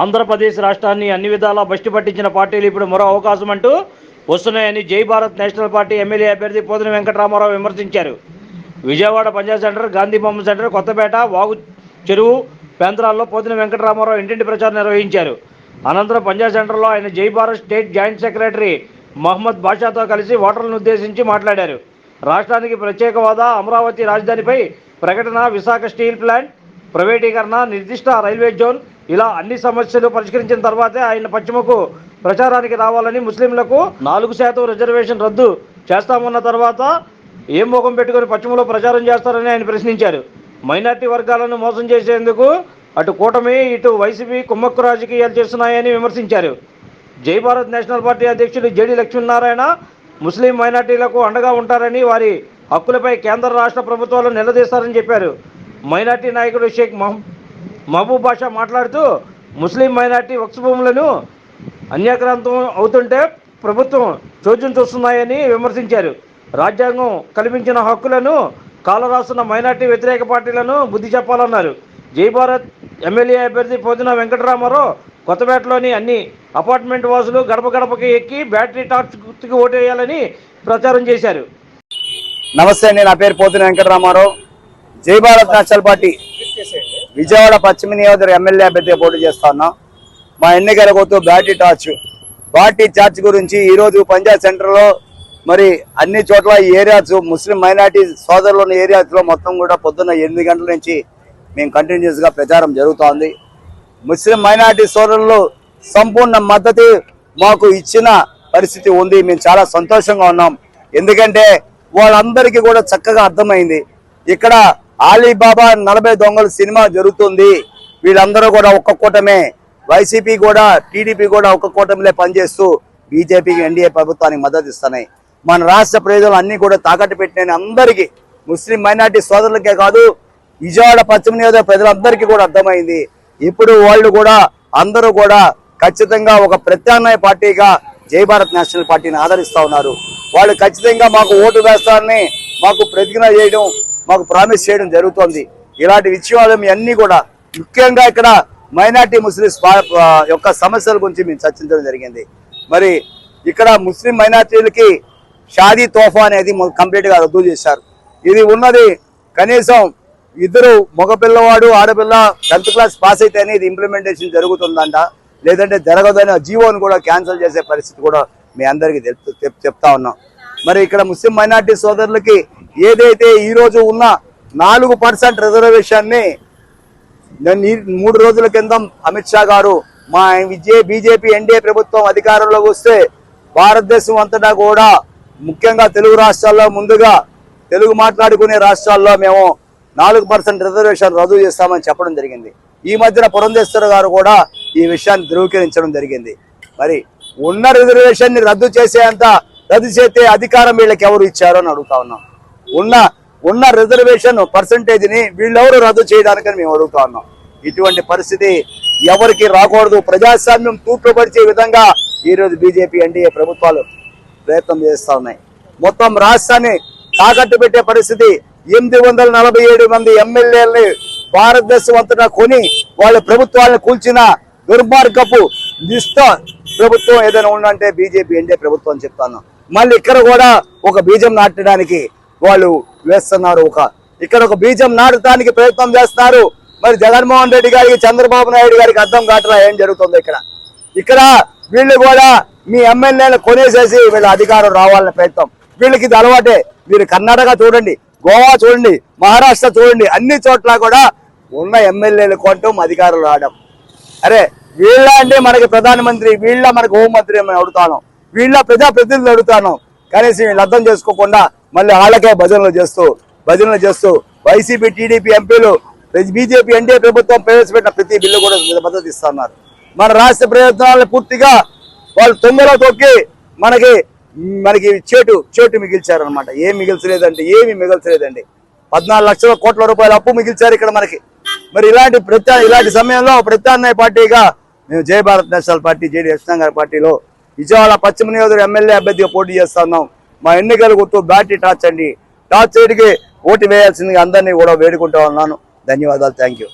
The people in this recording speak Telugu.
ఆంధ్రప్రదేశ్ రాష్ట్రాన్ని అన్ని విధాలా బస్టి పట్టించిన పార్టీలు ఇప్పుడు మరో అవకాశం అంటూ వస్తున్నాయని జై భారత్ నేషనల్ పార్టీ ఎమ్మెల్యే అభ్యర్థి పోతిన వెంకటరామారావు విమర్శించారు. విజయవాడ పంజాబ్ సెంటర్ గాంధీ బొమ్మ సెంటర్ కొత్తపేట వాగు చెరువు ప్రాంతాల్లో పోతిన వెంకటరామారావు ఇంటింటి ప్రచారం నిర్వహించారు. అనంతరం పంజాబ్ సెంటర్లో ఆయన Jai Bharat state joint secretary Mohammed బాషాతో కలిసి ఓటర్లను ఉద్దేశించి మాట్లాడారు. రాష్ట్రానికి ప్రత్యేక హోదా అమరావతి రాజధానిపై ప్రకటన విశాఖ స్టీల్ ప్లాంట్ ప్రైవేటీకరణ నిర్దిష్ట రైల్వే జోన్ ఇలా అన్ని సమస్యలు పరిష్కరించిన తర్వాతే ఆయన పశ్చిమకు ప్రచారానికి రావాలని ముస్లింలకు నాలుగు శాతం రిజర్వేషన్ రద్దు చేస్తామన్న తర్వాత ఏం ముఖం పెట్టుకొని పశ్చిమలో ప్రచారం చేస్తారని ఆయన ప్రశ్నించారు. మైనార్టీ వర్గాలను మోసం చేసేందుకు అటు కూటమి ఇటు వైసీపీ కుమ్మక్కు రాజకీయాలు చేస్తున్నాయని విమర్శించారు. జై భారత్ నేషనల్ పార్టీ అధ్యక్షుడు జేడి లక్ష్మీనారాయణ ముస్లిం మైనార్టీలకు అండగా ఉంటారని వారి హక్కులపై కేంద్ర రాష్ట్ర ప్రభుత్వాలు నిలదీస్తారని చెప్పారు. మైనార్టీ నాయకుడు షేక్ మహ్- మహబూబ్ భాష మాట్లాడుతూ ముస్లిం మైనార్టీ వక్స్ భూములను అన్యాక్రాంతం అవుతుంటే ప్రభుత్వం చోద్యం చూస్తున్నాయని విమర్శించారు. రాజ్యాంగం కల్పించిన హక్కులను కాలరాస్తున్న మైనార్టీ వ్యతిరేక పార్టీలను బుద్ధి చెప్పాలన్నారు. జై భారత్ ఎమ్మెల్యే అభ్యర్థి పోదిన వెంకటరామారావు కొత్తపేటలోని అన్ని అపార్ట్మెంట్ వాసులు గడప గడపకి ఎక్కి బ్యాటరీ టార్చ్ గుర్తుకి ఓటేయాలని ప్రచారం చేశారు. నమస్తే అండి నా పేరు పోతున్న వెంకటరామారావు. జై భారత్ నేషనల్ పార్టీ విజయవాడ పశ్చిమ నియోజకవర్గ ఎమ్మెల్యే అభ్యర్థిగా పోటీ చేస్తా ఉన్నాం. మా ఎన్నికల కొత్తు బ్యాటరీ టార్చ్. బ్యాటరీ టార్చ్ గురించి ఈరోజు పంజాబ్ సెంటర్లో మరి అన్ని చోట్ల ఈ ఏరియాస్ ముస్లిం మైనార్టీ సోదరులు ఉన్న ఏరియాస్లో మొత్తం కూడా పొద్దున్న ఎనిమిది గంటల నుంచి మేము కంటిన్యూస్గా ప్రచారం జరుగుతోంది. ముస్లిం మైనార్టీ సోదరులు సంపూర్ణ మద్దతు మాకు ఇచ్చిన పరిస్థితి ఉంది. మేము చాలా సంతోషంగా ఉన్నాం. ఎందుకంటే వాళ్ళందరికీ కూడా చక్కగా అర్థమైంది. ఇక్కడ ఆలీబాబా నలభై దొంగలు సినిమా జరుగుతుంది. వీళ్ళందరూ కూడా ఒక్క కూటమే. వైసీపీ కూడా టీడీపీ కూడా ఒక్క కూటమిలే పనిచేస్తూ బీజేపీకి ఎన్డీఏ ప్రభుత్వానికి మద్దతు ఇస్తున్నాయి. మన రాష్ట్ర ప్రజలు అన్ని కూడా తాకట్టు పెట్టిన అందరికీ ముస్లిం మైనార్టీ సోదరులకే కాదు విజయవాడ పశ్చిమ నియోజక ప్రజలందరికీ కూడా అర్థమైంది. ఇప్పుడు వాళ్ళు కూడా అందరూ కూడా ఖచ్చితంగా ఒక ప్రత్యామ్నాయ పార్టీగా జై భారత్ నేషనల్ పార్టీని ఆదరిస్తూ ఉన్నారు. వాళ్ళు ఖచ్చితంగా మాకు ఓటు వేస్తారని మాకు ప్రతిజ్ఞ చేయడం మాకు ప్రామిస్ చేయడం జరుగుతోంది. ఇలాంటి విషయాలు మీ అన్ని కూడా ముఖ్యంగా ఇక్కడ మైనార్టీ ముస్లిం యొక్క సమస్యల గురించి మేము చర్చించడం జరిగింది. మరి ఇక్కడ ముస్లిం మైనార్టీలకి షాదీ తోఫా అనేది కంప్లీట్గా రద్దు చేశారు. ఇది ఉన్నది కనీసం ఇద్దరు మగపిల్లవాడు ఆడపిల్ల టెన్త్ క్లాస్ పాస్ అయితేనే ఇది ఇంప్లిమెంటేషన్ జరుగుతుందంట. లేదంటే జరగదని జీవోని కూడా క్యాన్సిల్ చేసే పరిస్థితి కూడా మీ అందరికీ చెప్- చెప్తా ఉన్నాం. మరి ఇక్కడ ముస్లిం మైనార్టీ సోదరులకి ఏదైతే ఈరోజు ఉన్న నాలుగు పర్సెంట్ రిజర్వేషన్ని నేను మూడు రోజుల కింద అమిత్ షా గారు మా విజయ బీజేపీ ఎన్డీఏ ప్రభుత్వం అధికారంలోకి వస్తే భారతదేశం అంతటా కూడా ముఖ్యంగా తెలుగు రాష్ట్రాల్లో ముందుగా తెలుగు మాట్లాడుకునే రాష్ట్రాల్లో మేము నాలుగు పర్సెంట్ రిజర్వేషన్ రద్దు చేస్తామని చెప్పడం జరిగింది. ఈ మధ్యన పురంధేశ్వర గారు కూడా ఈ విషయాన్ని ధృవీకరించడం జరిగింది. మరి ఉన్న రిజర్వేషన్ని రద్దు చేసేంత రద్దు చేస్తే అధికారం వీళ్ళకి ఎవరు ఇచ్చారో అని అడుగుతా ఉన్నాం. ఉన్న ఉన్న రిజర్వేషన్ పర్సంటేజ్ని వీళ్ళెవరు రద్దు చేయడానికని మేము అడుగుతా ఉన్నాం. ఇటువంటి పరిస్థితి ఎవరికి రాకూడదు. ప్రజాస్వామ్యం తూట్లుపరిచే విధంగా ఈరోజు బీజేపీ ఎన్డీఏ ప్రభుత్వాలు ప్రయత్నం చేస్తా ఉన్నాయి. మొత్తం రాష్ట్రాన్ని తాకట్టు పెట్టే పరిస్థితి ఎనిమిది వందల నలభై ఏడు మంది ఎమ్మెల్యేలని భారతదేశం అంతటా కొని వాళ్ళ ప్రభుత్వాలను కూల్చిన దుర్మార్గపు నిష్ట ప్రభుత్వం ఏదైనా ఉందంటే బీజేపీ ఎన్డీఏ ప్రభుత్వం చెప్తాను. మళ్ళీ ఇక్కడ కూడా ఒక బీజం నాటడానికి వాళ్ళు వేస్తున్నారు ఒక ఇక్కడ ఒక బీజం నాటడానికి ప్రయత్నం చేస్తున్నారు మరి జగన్మోహన్ రెడ్డి గారికి చంద్రబాబు నాయుడు గారికి అర్థం కావట్లా ఏం జరుగుతుంది ఇక్కడ? ఇక్కడ వీళ్ళు కూడా మీ ఎమ్మెల్యేలు కొనేసేసి వీళ్ళ అధికారం రావాలనే ప్రయత్నం. వీళ్ళకి ఇది అలవాటే. మీరు కర్ణాటక చూడండి గోవా చూడండి మహారాష్ట్ర చూడండి అన్ని చోట్ల కూడా ఉన్న ఎమ్మెల్యేలు కొనటం అధికారులు రావడం. అరే వీళ్ళ అంటే మనకి ప్రధానమంత్రి వీళ్ళ మనకు హోంమంత్రి అడుగుతాను. వీళ్ళ ప్రజాప్రతినిధులు అడుగుతాను. కనీసం వీళ్ళు అర్థం చేసుకోకుండా మళ్ళీ వాళ్ళకే భజనలు చేస్తూ భజనలు చేస్తూ వైసీపీ టీడీపీ ఎంపీలు బీజేపీ ఎన్డీఏ ప్రభుత్వం ప్రవేశపెట్టిన ప్రతి బిల్లు కూడా మద్దతు ఇస్తున్నారు మన రాష్ట్ర ప్రయత్నాలను పూర్తిగా వాళ్ళు తొందరలో తొక్కి మనకి మనకి చేటు చేటు మిగిల్చారనమాట ఏం మిగిల్చలేదండి ఏమి మిగిల్చలేదండి. పద్నాలుగు లక్షల కోట్ల రూపాయల అప్పు మిగిల్చారు ఇక్కడ మనకి. మరి ఇలాంటి ప్రత్యా ఇలాంటి సమయంలో ప్రత్యామ్నాయ పార్టీగా మేము Jaya Bharat national party J D గారి పార్టీలో విజయవాడ పశ్చిమ నియోజకవర్గ ఎమ్మెల్యే అభ్యర్థిగా పోటీ చేస్తున్నాం మా ఎన్నికల గుర్తు బ్యాటరీ టార్చ్ అండి. టార్చ్ సైడ్కి ఓటు వేయాల్సిందిగా అందరినీ కూడా వేడుకుంటా ఉన్నాను. ధన్యవాదాలు. Thank you